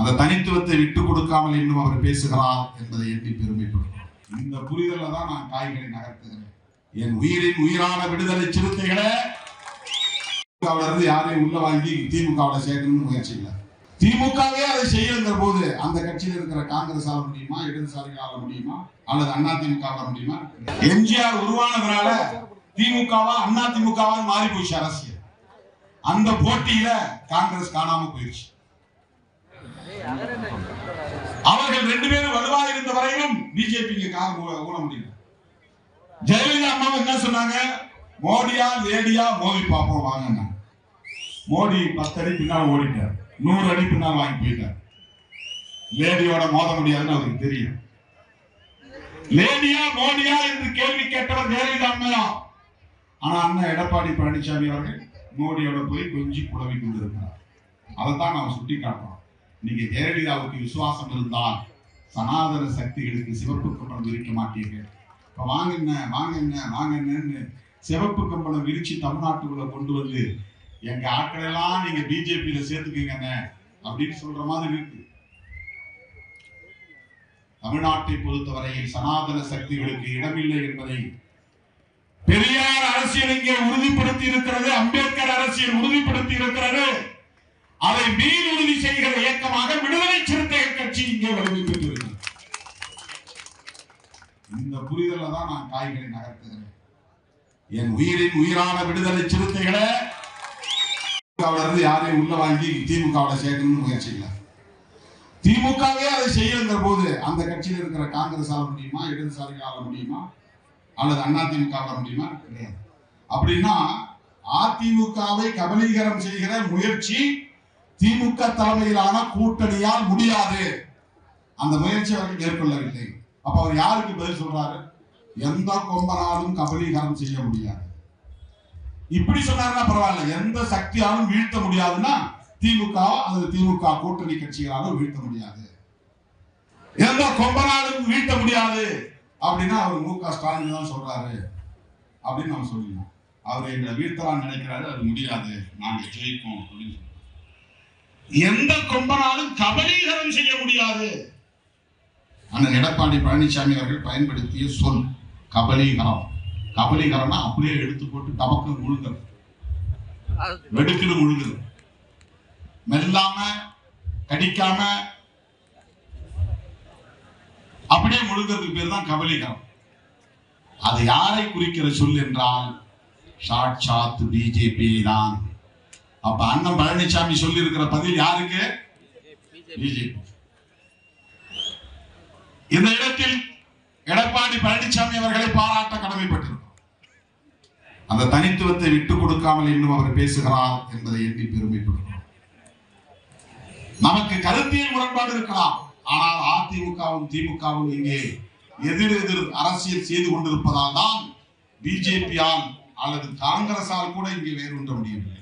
அந்த தனித்துவத்தை விட்டு கொடுக்காமல் இன்னும் அவர் பேசுகிறார் என்பதை எண்ணி பெருமைப்படுகிறோம். இந்த புரிதல தான் நான் காய்களை நகர்த்துகிறேன். என் உயிரின் உயிரான விடுதலை சிறுத்தைகளை இருந்து யாரையும் உள்ள வாங்கி திமுகவுல சேர்க்கணும்னு முயற்சி இல்லை. திமுகவே அதை செய்யுங்கிற போது அந்த கட்சியில் இருக்கிற காங்கிரஸ் ஆள முடியுமா இடதுசாரி ஆள முடியுமா அல்லது அண்ணா திமுக ஆள முடியுமா? எம்ஜிஆர் உருவானதுனால திமுகவா அண்ணா திமுகவா மாறி போச்சு அரசியல். அந்த போட்டியில காங்கிரஸ் காணாம போயிடுச்சு அவர்கள் ரெண்டு பேரும் வலுவா இருந்த வரையிலும் பிஜேபி காலம் முடியல. ஜெயலலிதா அம்மா என்ன சொன்னாங்க? மோடியா லேடியா மோதி பார்ப்போம் வாங்க மோடி பத்து அடி பின்னால் ஓடிட்டார். நூறு அடி பின்னால் வாங்கி போயிட்டார். லேடியோட மோத முடியாதுன்னு அவருக்கு தெரியும். லேடியா மோடியா என்று கேள்வி கேட்டவர் ஜெயலலிதா அம்மையா? ஆனா அண்ணன் எடப்பாடி பழனிசாமி அவர்கள் மோடியோட போய் கொஞ்சி குழவி கொண்டிருக்கிறார். அதைத்தான் நான் சுட்டி காட்டுறோம் நீங்க ஜெயலலிதாவுக்கு விசுவாசம் இருந்தால் சனாதன சக்திகளுக்கு சிவப்பு கம்பளம் விரிக்க மாட்டீர்கள் இப்ப வாங்க என்ன வாங்க என்ன வாங்க என்னன்னு சிவப்பு கம்பளம் விரிச்சு தமிழ்நாட்டுக்குள்ள கொண்டு வந்து எங்க ஆட்கள் எல்லாம் நீங்க பிஜேபியில சேர்த்துக்கீங்கண்ணே அப்படின்னு சொல்ற மாதிரி இருக்கு. தமிழ்நாட்டை பொறுத்தவரையில் சனாதன சக்திகளுக்கு இடமில்லை என்பதை பெரியார் அரசியல் இங்கே உறுதிப்படுத்தி இருக்கிறது அம்பேத்கர் அரசியல் உறுதிப்படுத்தி இருக்கிறது. அதை மீள் உறுதி செய்கிற இயக்கமாக விடுதலை சிறுத்தைகள் கட்சி இங்கே வலிமை பெற்றிருக்கிறது இந்த புரிதல தான் நான் காய்களை நகர்த்துகிறேன். என் உயிரின் உயிரான விடுதலை சிறுத்தைகளை இருந்து யாரையும் உள்ள வாங்கி திமுகவில் சேர்க்கணும்னு முயற்சி இல்லை. திமுகவே அதை செய்யுங்கிற போது அந்த கட்சியில் இருக்கிற காங்கிரஸ் ஆள முடியுமா இடதுசாரிகள் ஆள முடியுமா அல்லது அண்ணா திமுக ஆள முடியுமா? கிடையாது. அப்படின்னா அதிமுகவை கபலீகரம் செய்கிற முயற்சி திமுக தலைமையிலான கூட்டணியால் முடியாது. அந்த முயற்சி அவர்கள் மேற்கொள்ளவில்லை. அப்ப அவர் யாருக்கு பதில் சொல்றாரு? எந்த கொம்பனாலும் கபலீகரம் செய்ய முடியாது. இப்படி சொன்னாருன்னா பரவாயில்ல. எந்த சக்தியாலும் வீழ்த்த முடியாதுன்னா திமுக அல்லது திமுக கூட்டணி கட்சிகளாலும் வீழ்த்த முடியாது. எந்த கொம்பனாலும் வீழ்த்த முடியாது. அப்படின்னா அவர் மு க. ஸ்டாலின் தான் சொல்றாரு. அப்படின்னு நம்ம சொல்லிடலாம் அவர் எங்களை வீழ்த்தலாம் நினைக்கிறாரு. அது முடியாது. நாங்கள் ஜெயிப்போம் அப்படின்னு எந்த கொம்பனாலும் கபலீகரம் செய்ய முடியாது. அண்ணன் எடப்பாடி பழனிசாமி அவர்கள் பயன்படுத்திய சொல் கபலீகரம். கபலீகரம்னா அப்படியே எடுத்து போட்டு டபக்கு முழுங்குறது வெடுக்குன்னு முழுங்குது மெல்லாம கடிக்காம அப்படியே முழுங்கிறதுக்கு பேர் தான் கபலீகரம். அது யாரை குறிக்கிற சொல் என்றால் சாட்சாத் பிஜேபி தான். அப்ப அண்ணன் பழனிசாமி சொல்லி இருக்கிற பதில் யாருக்கு? பிஜேபி. இந்த இடத்தில் எடப்பாடி பழனிசாமி அவர்களை பாராட்ட கடமைப்பட்டிருக்கிறோம். அந்த தனித்துவத்தை விட்டு கொடுக்காமல் இன்னும் அவர் பேசுகிறார் என்பதை எண்ணி பெருமைப்படுகிறோம். நமக்கு கருத்தியல் முரண்பாடு இருக்கலாம். ஆனால் அதிமுகவும் திமுகவும் இங்கே எதிர் எதிர் அரசியல் செய்து கொண்டிருப்பதால் தான் பிஜேபியால் அல்லது காங்கிரஸால் கூட இங்கே வேறு ஒன்ற முடியவில்லை.